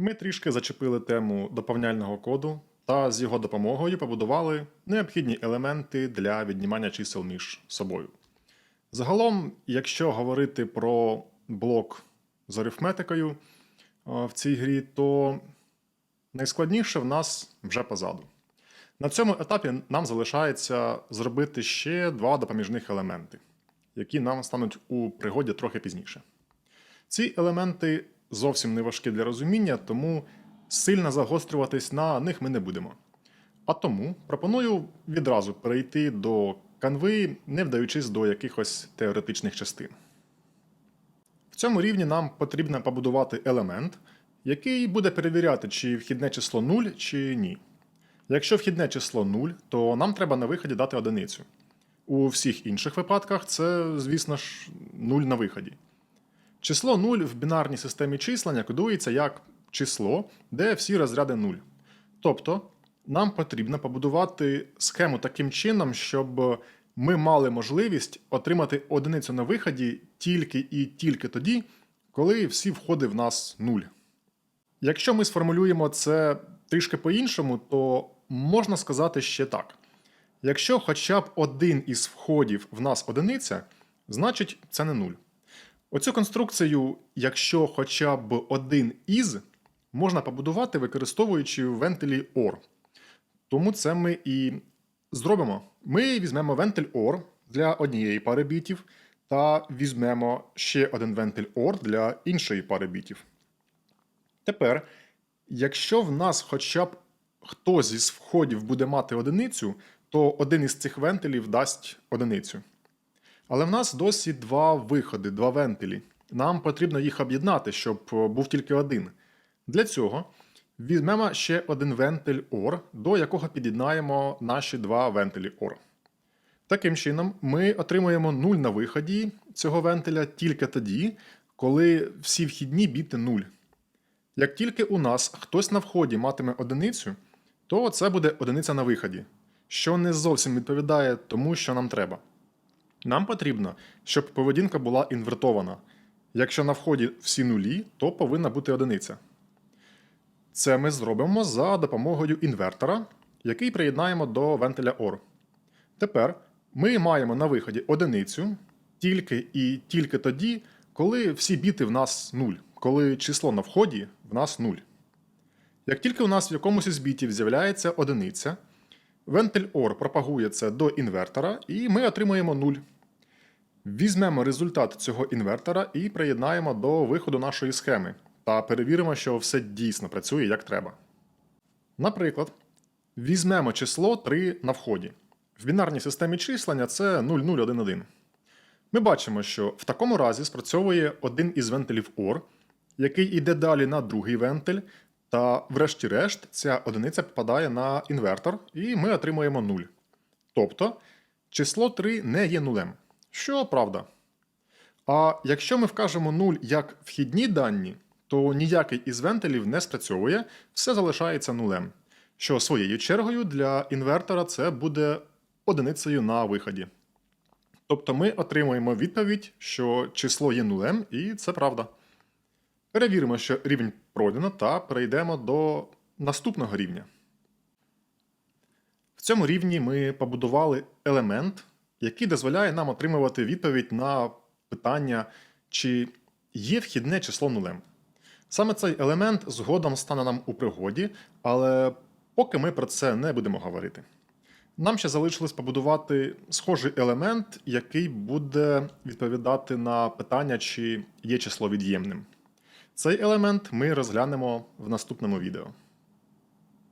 Ми трішки зачепили тему доповняльного коду та з його допомогою побудували необхідні елементи для віднімання чисел між собою. Загалом, якщо говорити про блок з арифметикою е, в цій грі, то найскладніше в нас вже позаду. На цьому етапі нам залишається зробити ще два допоміжних елементи, які нам стануть у пригоді трохи пізніше. Ці елементи зовсім не важкі для розуміння, тому сильно загострюватись на них ми не будемо. А тому пропоную відразу перейти до канви, не вдаючись до якихось теоретичних частин. В цьому рівні нам потрібно побудувати елемент, який буде перевіряти, чи вхідне число 0 чи ні. Якщо вхідне число 0, то нам треба на виході дати одиницю. У всіх інших випадках це, звісно ж, 0 на виході. Число 0 в бінарній системі числення кодується як число, де всі розряди 0. Тобто, нам потрібно побудувати схему таким чином, щоб ми мали можливість отримати одиницю на виході тільки і тільки тоді, коли всі входи в нас 0. Якщо ми сформулюємо це трішки по-іншому, то можна сказати ще так. Якщо хоча б один із входів в нас одиниця, значить це не 0. Оцю конструкцію, якщо хоча б один із, можна побудувати, використовуючи вентилі OR. Тому це ми і зробимо. Ми візьмемо вентиль OR для однієї пари бітів, та візьмемо ще один вентиль OR для іншої пари бітів. Тепер, якщо в нас хоча б хтось із входів буде мати одиницю, то один із цих вентилів дасть одиницю. Але в нас досі два виходи, два вентилі. Нам потрібно їх об'єднати, щоб був тільки один. Для цього візьмемо ще один вентиль OR, до якого під'єднаємо наші два вентилі OR. Таким чином, ми отримуємо 0 на виході цього вентиля тільки тоді, коли всі вхідні біти 0. Як тільки у нас хтось на вході матиме одиницю, то це буде одиниця на виході, що не зовсім відповідає тому, що нам треба. Нам потрібно, щоб поведінка була інвертована. Якщо на вході всі нулі, то повинна бути одиниця. Це ми зробимо за допомогою інвертора, який приєднаємо до вентиля OR. Тепер ми маємо на виході одиницю тільки і тільки тоді, коли всі біти в нас 0, коли число на вході в нас 0. Як тільки у нас в якомусь із бітів з'являється одиниця, вентиль OR пропагує це до інвертора, і ми отримуємо 0. Візьмемо результат цього інвертора і приєднаємо до виходу нашої схеми та перевіримо, що все дійсно працює як треба. Наприклад, візьмемо число 3 на вході. В бінарній системі числення це 0011. Ми бачимо, що в такому разі спрацьовує один із вентилів OR, який йде далі на другий вентиль, та, врешті-решт, ця одиниця попадає на інвертор, і ми отримуємо 0. Тобто число 3 не є нулем. Що правда. А якщо ми вкажемо 0 як вхідні дані, то ніякий із вентилів не спрацьовує, все залишається нулем. Що своєю чергою для інвертора це буде одиницею на виході. Тобто ми отримуємо відповідь, що число є нулем, і це правда. Перевіримо, що рівень пройдено, та перейдемо до наступного рівня. В цьому рівні ми побудували елемент, який дозволяє нам отримувати відповідь на питання, чи є вхідне число нулем. Саме цей елемент згодом стане нам у пригоді, але поки ми про це не будемо говорити. Нам ще залишилось побудувати схожий елемент, який буде відповідати на питання, чи є число від'ємним. Цей елемент ми розглянемо в наступному відео.